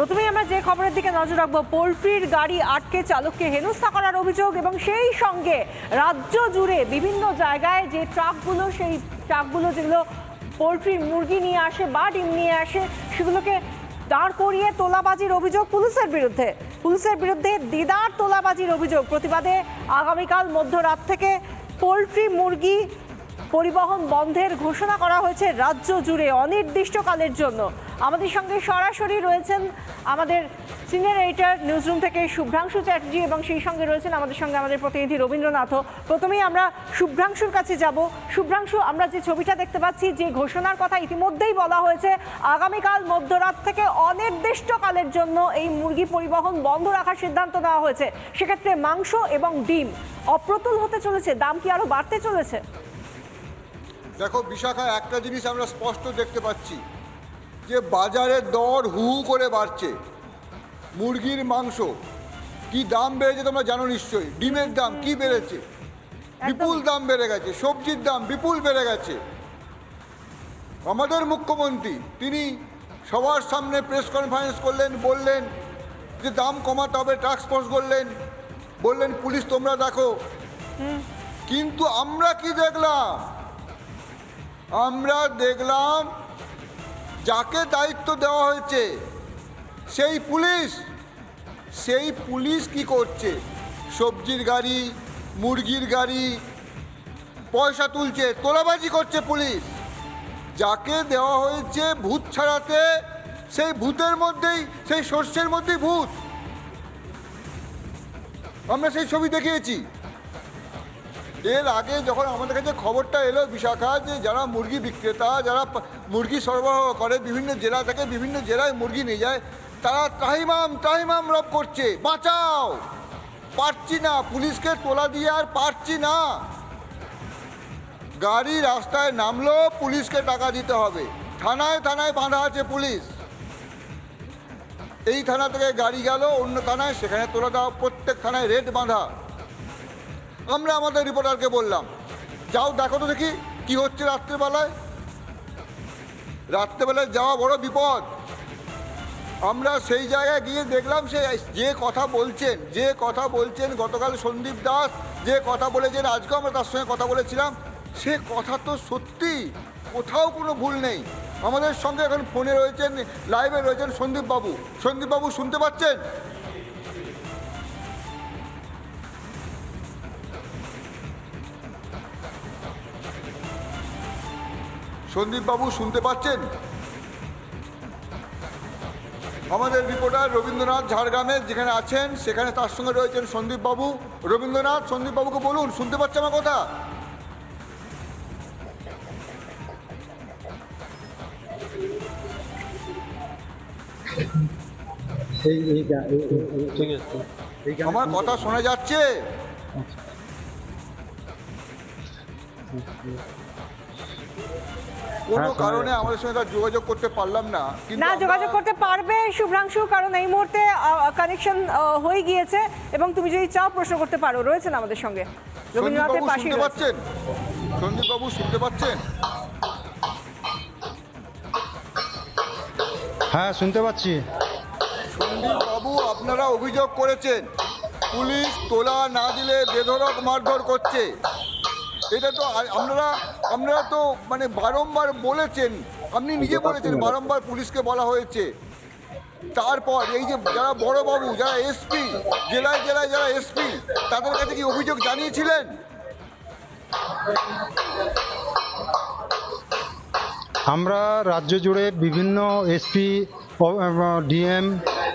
প্রথমেই আমরা যে খবরের দিকে নজর রাখব, পোলট্রির গাড়ি আটকে চালককে হেনস্থা করার অভিযোগ এবং সেই সঙ্গে রাজ্য জুড়ে বিভিন্ন জায়গায় যে ট্রাকগুলো, সেই ট্রাকগুলো যেগুলো পোলট্রির মুরগি নিয়ে আসে বা ডিম নিয়ে আসে, সেগুলোকে দাঁড় করিয়ে তোলাবাজির অভিযোগ পুলিশের বিরুদ্ধে। পুলিশের বিরুদ্ধে দিদার তোলাবাজির অভিযোগ। প্রতিবাদে আগামীকাল মধ্যরাত থেকে পোলট্রি মুরগি পরিবহন বন্ধের ঘোষণা করা হয়েছে রাজ্য জুড়ে অনির্দিষ্টকালের জন্য। আমাদের সঙ্গে সরাসরি রয়েছেন আমাদের সিনিয়র এডিটর নিউজরুম থেকে শুভ্রাংশু চ্যাটার্জি এবং সেই সঙ্গে রয়েছেন আমাদের সঙ্গে আমাদের প্রতিনিধি রবীন্দ্রনাথও। প্রথমেই আমরা শুভ্রাংশুর কাছে যাব। শুভ্রাংশু, আমরা যে ছবিটা দেখতে পাচ্ছি, যে ঘোষণার কথা ইতিমধ্যেই বলা হয়েছে, আগামীকাল মধ্যরাত থেকে অনির্দিষ্টকালের জন্য এই মুরগি পরিবহন বন্ধ রাখার সিদ্ধান্ত নেওয়া হয়েছে। সেক্ষেত্রে মাংস এবং ডিম অপ্রতুল হতে চলেছে, দাম কি আরও বাড়তে চলেছে? দেখো বিশাখা একটা জিনিস আমরা স্পষ্ট দেখতে পাচ্ছি যে বাজারের দর হু হু করে বাড়ছে। মুরগির মাংস কি দাম বেড়েছে তোমরা জানো নিশ্চয়ই? ডিমের দাম কি বেড়েছে? বিপুল দাম বেড়ে গেছে সবজির দাম বিপুল বেড়ে গেছে। আমাদের মুখ্যমন্ত্রী তিনি সবার সামনে প্রেস কনফারেন্স করলেন বললেন যে দাম কমাতে হবে টাস্ক ফোর্স করলেন বললেন পুলিশ তোমরা দেখো। কিন্তু আমরা কি দেখলাম? আমরা দেখলাম যাকে দায়িত্ব দেওয়া হয়েছে, সেই পুলিশ। সেই পুলিশ কি করছে? সবজির গাড়ি, মুরগির গাড়ি, পয়সা তুলছে, তোলাবাজি করছে পুলিশ। যাকে দেওয়া হয়েছে ভূত ছাড়াতে, সেই ভূতের মধ্যেই, সেই শস্যের মধ্যেই ভূত। আমরা সেই ছবি দেখিয়েছি। এর আগে যখন আমাদের কাছে খবরটা এলো বিশাখা যে যারা মুরগি বিক্রেতা, যারা মুরগি সরবরাহ করে বিভিন্ন জেলা থেকে বিভিন্ন জেলায় মুরগি নিয়ে যায়, তারা ত্রাহিমাম ত্রাহিমাম রব করছে, বাঁচাও। পারছি না, পুলিশকে তোলা দিয়ে আর পারছি না। গাড়ি রাস্তায় নামলো, পুলিশকে টাকা দিতে হবে। থানায় থানায় বাঁধা আছে পুলিশ। এই থানা থেকে গাড়ি গেল, অন্য থানায়, সেখানে তোলা দেওয়া প্রত্যেক থানায় রেড বাঁধা। আমরা আমাদের রিপোর্টারকে বললাম, যাও, দেখো তো দেখি কি হচ্ছে রাত্রেবেলায়। রাত্রেবেলায় যাওয়া বড় বিপদ। আমরা সেই জায়গায় গিয়ে দেখলাম সে যে কথা বলছেন, যে কথা বলছেন গতকাল সন্দীপ দাস, যে কথা বলেছেন আজকেও আমরা তার সঙ্গে কথা বলেছিলাম, সে কথা তো সত্যি, কোথাও কোনো ভুল নেই। আমাদের সঙ্গে এখন ফোনে রয়েছেন, লাইভে রয়েছেন সন্দীপবাবু। সন্দীপবাবু, শুনতে পাচ্ছেন? সন্দীপ বাবু শুনতে পাচ্ছেন? আমাদের রিপোর্টার রবীন্দ্রনাথ ঝাড়গ্রামে যেখানে আছেন সেখানে তার সঙ্গে রয়েছেন সন্দীপ বাবু রবীন্দ্রনাথ সন্দীপ বাবুকে বলুন শুনতে পাচ্ছে আমার কথা। আমার কথা শোনা যাচ্ছে? কোনো হ্যাঁ, কারণে। আমাদের সঙ্গে তার যোগাযোগ করতে পারলাম না না যোগাযোগ করতে পারবে শুভ্রাংশু কারণ এই মুহূর্তে কানেকশন হয়ে গিয়েছে এবং তুমি যদি চাও প্রশ্ন করতে পারো রয়েছেন আমাদের সঙ্গে। রবীন্দ্রনাথের রয়েছে। পাচ্ছেন? সন্দীপবাবু শুনতে পাচ্ছেন? হ্যাঁ শুনতে পাচ্ছি। সন্দীপবাবু আপনারা অভিযোগ করেছেন পুলিশ তোলা না দিলে বেধরক মারধর করছে। এটা তো আপনারা আপনারা তো মানে বারংবার বলেছেন আপনি নিজে বলেছেন বারংবার। পুলিশকে বলা হয়েছে। তারপর এই যে যারা বড় বাবু যারা এসপি জেলায় জেলায় যারা এসপি তাদের কাছে কি অভিযোগ জানিয়েছিলেন? আমরা রাজ্য জুড়ে বিভিন্ন এসপি ডিএম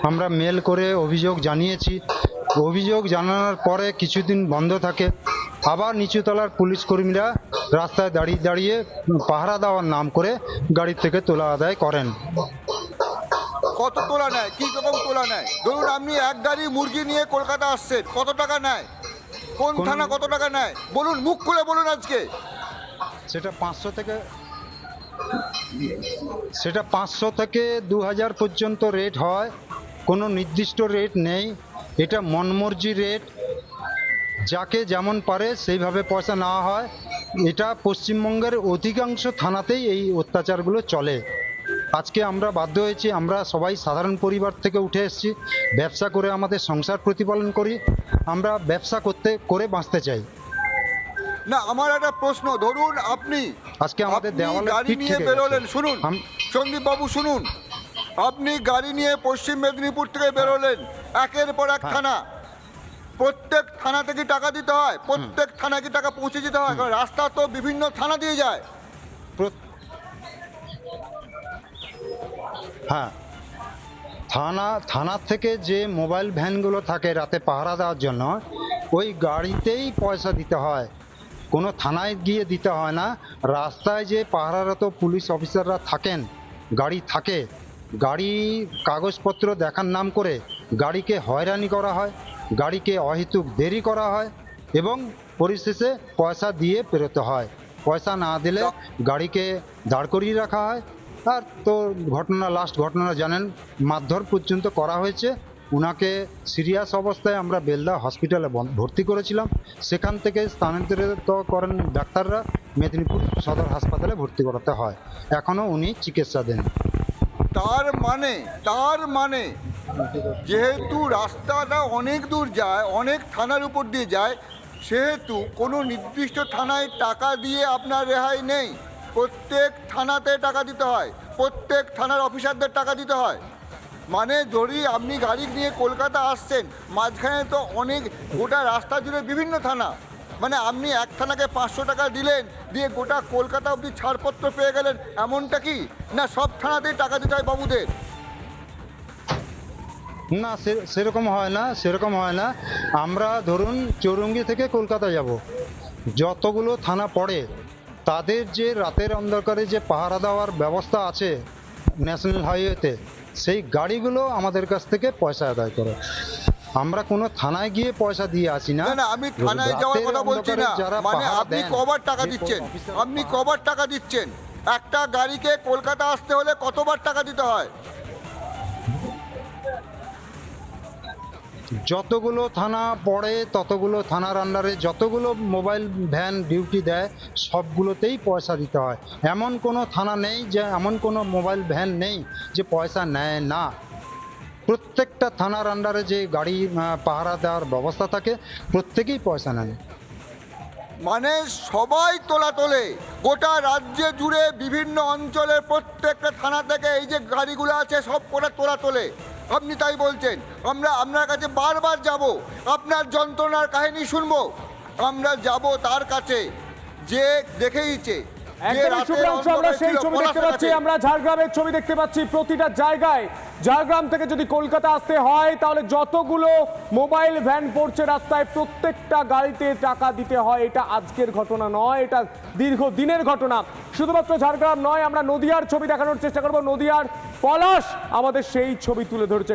আমরা মেল করে অভিযোগ জানিয়েছি। অভিযোগ জানানোর পরে কিছুদিন বন্ধ থাকে। আবার নিচুতলার পুলিশ কর্মীরা রাস্তায় দাঁড়িয়ে দাঁড়িয়ে পাহারা দেওয়ার নাম করে গাড়ি থেকে তোলা আদায় করেন। কত তোলা নেয়? কি রকম তোলা নেয়? ধরুন আপনি এক গাড়ি মুরগি নিয়ে কলকাতা আসছেন কত টাকা নেয়? কোন থানা কত টাকা নেয়? বলুন মুখ খুলে বলুন আজকে। সেটা পাঁচশো থেকে সেটা পাঁচশো থেকে দু হাজার পর্যন্ত রেট হয়। কোনো নির্দিষ্ট রেট নেই। এটা মনমর্জি রেট যাকে যেমন পারে সেইভাবে পয়সা নেওয়া হয়। এটা পশ্চিমবঙ্গের অধিকাংশ থানাতেই এই অত্যাচারগুলো চলে। আজকে আমরা বাধ্য হয়েছি আমরা সবাই সাধারণ পরিবার থেকে উঠে এসেছি ব্যবসা করে আমাদের সংসার প্রতিপালন করি আমরা ব্যবসা করতে করে বাঁচতে চাই। না আমার একটা প্রশ্ন ধরুন আপনি আজকে আমাদের দেওয়ালে গাড়ি নিয়ে বেরোলেন শুনুন সন্দীপ বাবু শুনুন। আপনি গাড়ি নিয়ে পশ্চিম মেদিনীপুর থেকে বেরোলেন একের পর এক হ্যাঁ। থানা। প্রত্যেক থানা থেকে টাকা দিতে হয়? প্রত্যেক থানায় কি টাকা পৌঁছে দিতে হয়? কারণ রাস্তা তো বিভিন্ন থানা দিয়ে যায়। হ্যাঁ। থানা থানার থেকে যে মোবাইল ভ্যানগুলো থাকে রাতে পাহারা দেওয়ার জন্য ওই গাড়িতেই পয়সা দিতে হয়। কোনো থানায় গিয়ে দিতে হয় না। রাস্তায় যে পাহারারত পুলিশ অফিসাররা থাকেন গাড়ি থাকে গাড়ি কাগজপত্র দেখার নাম করে গাড়িকে হয়রানি করা হয়। গাড়িকে অহেতুক দেরি করা হয় এবং পরিশেষে পয়সা দিয়ে পেরোতে হয়। পয়সা না দিলে গাড়িকে দাঁড় করিয়ে রাখা হয়। আর তো ঘটনা লাস্ট ঘটনা জানেন, মারধর পর্যন্ত করা হয়েছে। ওনাকে সিরিয়াস অবস্থায় আমরা বেলদা হসপিটালে ভর্তি করেছিলাম। সেখান থেকে স্থানান্তরিত করেন ডাক্তাররা। মেদিনীপুর সদর হাসপাতালে ভর্তি করাতে হয়। এখনও উনি চিকিৎসা দেন। তার মানে তার মানে যেহেতু রাস্তাটা অনেক দূর যায়, অনেক থানার উপর দিয়ে যায়, সেহেতু কোনো নির্দিষ্ট থানায় টাকা দিয়ে আপনার রেহাই নেই। প্রত্যেক থানাতে টাকা দিতে হয়, প্রত্যেক থানার অফিসারদের টাকা দিতে হয়। মানে যদি আপনি গাড়ি নিয়ে কলকাতা আসছেন, মাঝখানে তো অনেক গোটা রাস্তা জুড়ে বিভিন্ন থানা। মানে আপনি এক থানাকে পাঁচশো টাকা দিলেন, দিয়ে গোটা কলকাতা অবধি ছাড়পত্র পেয়ে গেলেন, এমনটা কি? না সব থানাতেই টাকা দিতে হয় বাবুদের? না সেরকম হয় না সেরকম হয় না। আমরা ধরুন চৌরঙ্গি থেকে কলকাতা যাব। যতগুলো থানা পড়ে তাদের যে রাতের অন্ধকারে যে পাহারা দেওয়ার ব্যবস্থা আছে ন্যাশনাল হাইওয়েতে সেই গাড়িগুলো আমাদের কাছ থেকে পয়সা আদায় করে। আমরা কোনো থানায় গিয়ে পয়সা দিয়ে আসি না। না আমি থানায় যাওয়ার কথা বলছি না। মানে আপনি কবার টাকা দিচ্ছেন? আপনি কবার টাকা দিচ্ছেন? একটা গাড়িকে কলকাতা আসতে হলে কতবার টাকা দিতে হয়? যতগুলো থানা পড়ে, ততগুলো থানার আন্ডারে যতগুলো মোবাইল ভ্যান ডিউটি দেয়, সবগুলোতেই পয়সা দিতে হয়। এমন কোনো থানা নেই যে, এমন কোনো মোবাইল ভ্যান নেই যে পয়সা নেয় না। প্রত্যেকটা থানার আন্ডারে যে গাড়ি পাহারা দেওয়ার ব্যবস্থা থাকে, প্রত্যেকেই পয়সা নেন মানে সবাই তোলা তোলে গোটা রাজ্যে জুড়ে বিভিন্ন অঞ্চলের প্রত্যেকটা থানা থেকে এই যে গাড়িগুলো আছে, সব কটা তোলা তোলে আপনি তাই বলছেন। আমরা আপনার কাছে বারবার যাব। আপনার যন্ত্রণার কাহিনী শুনব। আমরা যাব তার কাছে। যে দেখেইছে আমরা সেই ছবি দেখতে পাচ্ছি আমরা ঝাড়গ্রামের ছবি দেখতে পাচ্ছি প্রতিটা জায়গায়। ঝাড়গ্রাম থেকে যদি কলকাতা আসতে হয় তাহলে যতগুলো মোবাইল ভ্যান পড়ছে রাস্তায় প্রত্যেকটা গাড়িতে টাকা দিতে হয়। এটা আজকের ঘটনা নয় এটা দীর্ঘ দিনের ঘটনা। শুধুমাত্র ঝাড়গ্রাম নয় আমরা নদিয়ার ছবি দেখানোর চেষ্টা করব। নদিয়ার পলাশ আমাদের সেই ছবি তুলে ধরেছে।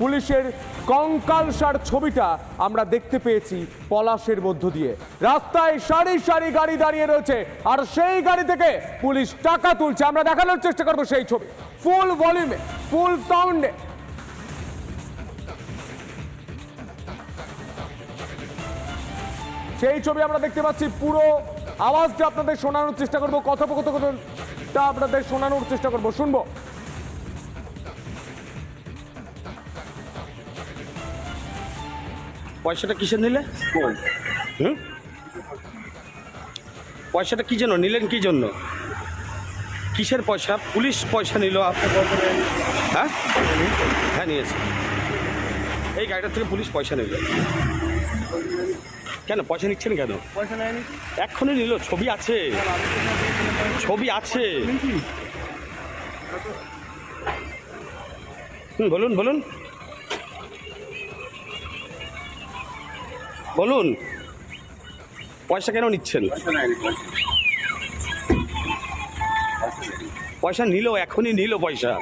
পুলিশের কঙ্কালসার ছবিটা আমরা দেখতে পেয়েছি পলাশের মধ্য দিয়ে। রাস্তায় সারি সারি গাড়ি দাঁড়িয়ে রয়েছে, আর সেই গাড়ি থেকে পুলিশ টাকা তুলছে। আমরা দেখানোর চেষ্টা করব সেই ছবি। ফুল ভলিউমে ফুল সাউন্ডে সেই ছবি আমরা দেখতে পাচ্ছি, পুরো আওয়াজটা আপনাদের শোনানোর চেষ্টা করব, কথোপকথনটা আপনাদের শোনানোর চেষ্টা করব। শুনব। পয়সাটা কিসের নিলে? হুম? পয়সাটা কি জন্য? নিলেন কি জন্য? কিসের পয়সা? পুলিশ পয়সা নিল আপনার হ্যাঁ? হ্যাঁ নিয়েছে। এই গাড়িটার থেকে পুলিশ পয়সা নিল। কেন? পয়সা নিচ্ছেন কেন? এক্ষুনি নিল ছবি আছে। ছবি আছে। হুম বলুন বলুন। বলুন। পয়সা কেন নিচ্ছেন? পয়সা নিল, এখনই নিল পয়সা?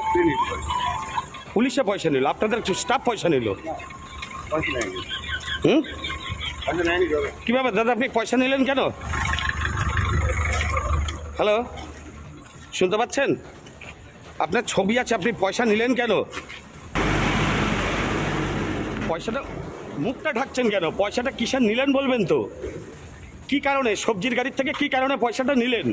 পুলিশে পয়সা নিল, আপনাদের স্টাফ পয়সা নিল। হুম? পয়সা নেয়নি কি ব্যাপার দাদা, আপনি পয়সা নিলেন কেন? হ্যালো? শুনতে পাচ্ছেন? আপনার ছবি আছে, আপনি পয়সা নিলেন কেন? পয়সাটা মুখটা ঢাকছেন কেন? পয়সাটা কিসের নিলেন বলবেন তো? কি কারণে? সবজির গাড়ির থেকে কি কারণে পয়সাটা নিলেন?